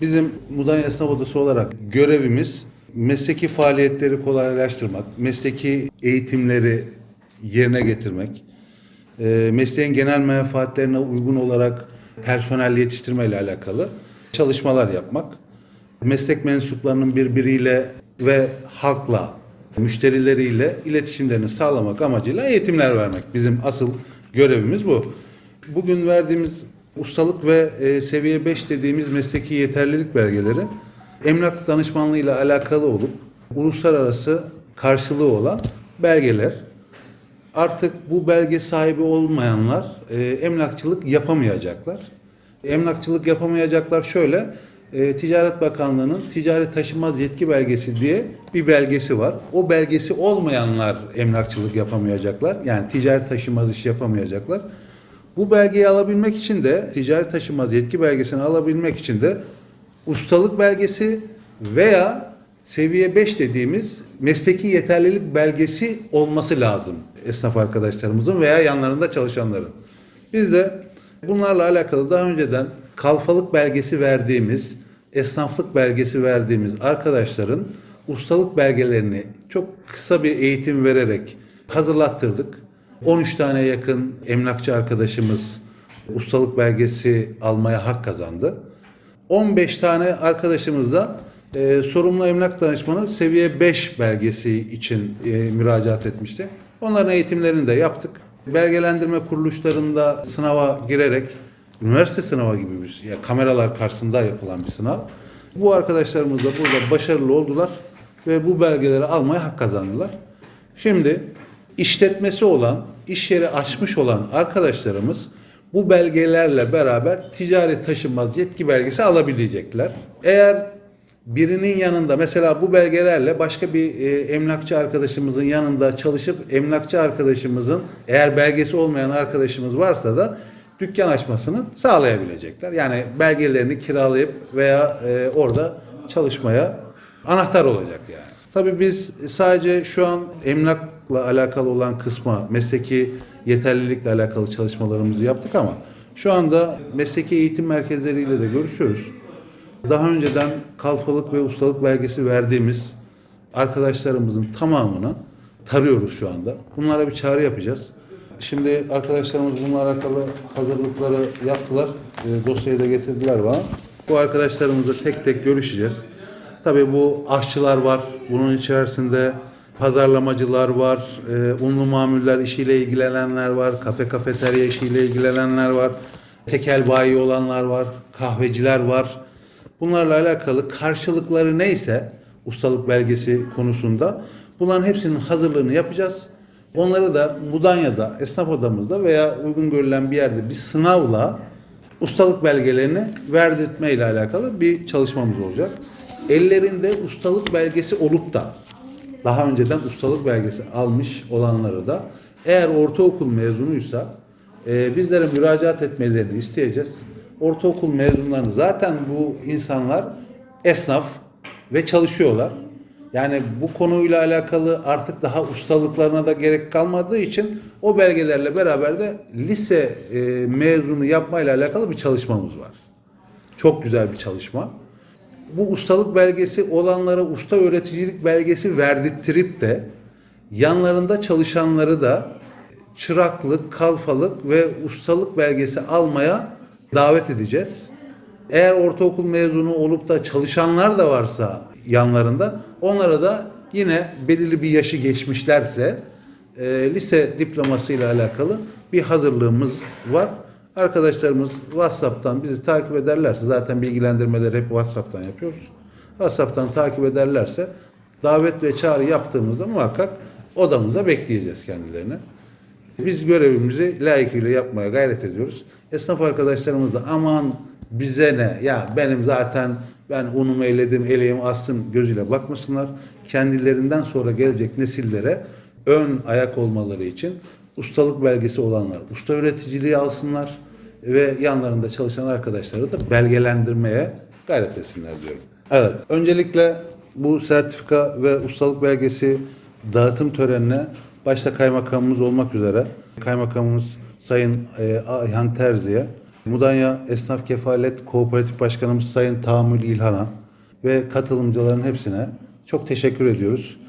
Bizim Mudanya Esnaf Odası olarak görevimiz mesleki faaliyetleri kolaylaştırmak, mesleki eğitimleri yerine getirmek, e, mesleğin genel menfaatlerine uygun olarak personel yetiştirme ile alakalı çalışmalar yapmak, meslek mensuplarının birbiriyle ve halkla, müşterileriyle iletişimlerini sağlamak amacıyla eğitimler vermek. Bizim asıl görevimiz bu. Bugün verdiğimiz ustalık ve e, seviye 5 dediğimiz mesleki yeterlilik belgeleri emlak danışmanlığı ile alakalı olup uluslararası karşılığı olan belgeler. Artık bu belge sahibi olmayanlar e, emlakçılık yapamayacaklar. Emlakçılık yapamayacaklar şöyle, e, Ticaret Bakanlığı'nın ticari taşınmaz yetki belgesi diye bir belgesi var. O belgesi olmayanlar emlakçılık yapamayacaklar. Yani ticari taşınmaz iş yapamayacaklar. Bu belgeyi alabilmek için de ticari taşınmaz yetki belgesini alabilmek için de ustalık belgesi veya seviye 5 dediğimiz mesleki yeterlilik belgesi olması lazım esnaf arkadaşlarımızın veya yanlarında çalışanların. Biz de bunlarla alakalı daha önceden kalfalık belgesi verdiğimiz, esnaflık belgesi verdiğimiz arkadaşların ustalık belgelerini çok kısa bir eğitim vererek hazırlattırdık. 13 tane yakın emlakçı arkadaşımız ustalık belgesi almaya hak kazandı. 15 tane arkadaşımız da e, sorumlu emlak danışmanı seviye 5 belgesi için e, müracaat etmişti. Onların eğitimlerini de yaptık. Belgelendirme kuruluşlarında sınava girerek üniversite sınavı gibi bir ya kameralar karşısında yapılan bir sınav. Bu arkadaşlarımız da burada başarılı oldular ve bu belgeleri almaya hak kazandılar. Şimdi işletmesi olan, iş yeri açmış olan arkadaşlarımız bu belgelerle beraber ticari taşınmaz yetki belgesi alabilecekler. Eğer birinin yanında mesela bu belgelerle başka bir e, emlakçı arkadaşımızın yanında çalışıp emlakçı arkadaşımızın eğer belgesi olmayan arkadaşımız varsa da dükkan açmasını sağlayabilecekler. Yani belgelerini kiralayıp veya e, orada çalışmaya anahtar olacak yani. Tabii biz sadece şu an emlakla alakalı olan kısma, mesleki yeterlilikle alakalı çalışmalarımızı yaptık ama şu anda mesleki eğitim merkezleriyle de görüşüyoruz. Daha önceden kalfalık ve ustalık belgesi verdiğimiz arkadaşlarımızın tamamını tarıyoruz şu anda. Bunlara bir çağrı yapacağız. Şimdi arkadaşlarımız bununla alakalı hazırlıkları yaptılar. E, dosyayı da getirdiler bana. Bu arkadaşlarımızla tek tek görüşeceğiz. Tabii bu aşçılar var. Bunun içerisinde pazarlamacılar var. E, unlu mamuller işiyle ilgilenenler var. Kafe kafeterya işiyle ilgilenenler var. Tekel bayi olanlar var. Kahveciler var. Bunlarla alakalı karşılıkları neyse ustalık belgesi konusunda bunların hepsinin hazırlığını yapacağız. Onları da Mudanya'da, esnaf odamızda veya uygun görülen bir yerde bir sınavla ustalık belgelerini verdirtme ile alakalı bir çalışmamız olacak. Ellerinde ustalık belgesi olup da daha önceden ustalık belgesi almış olanları da eğer ortaokul mezunuysa e, bizlere müracaat etmelerini isteyeceğiz. Ortaokul mezunlarını zaten bu insanlar esnaf ve çalışıyorlar. Yani bu konuyla alakalı artık daha ustalıklarına da gerek kalmadığı için o belgelerle beraber de lise e, mezunu yapmayla alakalı bir çalışmamız var. Çok güzel bir çalışma. Bu ustalık belgesi olanlara usta öğreticilik belgesi verdirttirip de yanlarında çalışanları da çıraklık, kalfalık ve ustalık belgesi almaya davet edeceğiz. Eğer ortaokul mezunu olup da çalışanlar da varsa yanlarında onlara da yine belirli bir yaşı geçmişlerse e, lise diplomasıyla alakalı bir hazırlığımız var. Arkadaşlarımız WhatsApp'tan bizi takip ederlerse zaten bilgilendirmeleri hep WhatsApp'tan yapıyoruz. WhatsApp'tan takip ederlerse davet ve çağrı yaptığımızda muhakkak odamıza bekleyeceğiz kendilerini. Biz görevimizi layıkıyla yapmaya gayret ediyoruz. Esnaf arkadaşlarımız da aman bize ne ya benim zaten ben unumu eledim, eleğimi astım gözüyle bakmasınlar. Kendilerinden sonra gelecek nesillere ön ayak olmaları için ustalık belgesi olanlar usta üreticiliği alsınlar ve yanlarında çalışan arkadaşları da belgelendirmeye gayret etsinler diyorum. Evet, öncelikle bu sertifika ve ustalık belgesi dağıtım törenine başta kaymakamımız olmak üzere kaymakamımız Sayın e, Ayhan Terzi'ye Mudanya Esnaf Kefalet Kooperatif Başkanımız Sayın Tahammül İlhan'a ve katılımcıların hepsine çok teşekkür ediyoruz.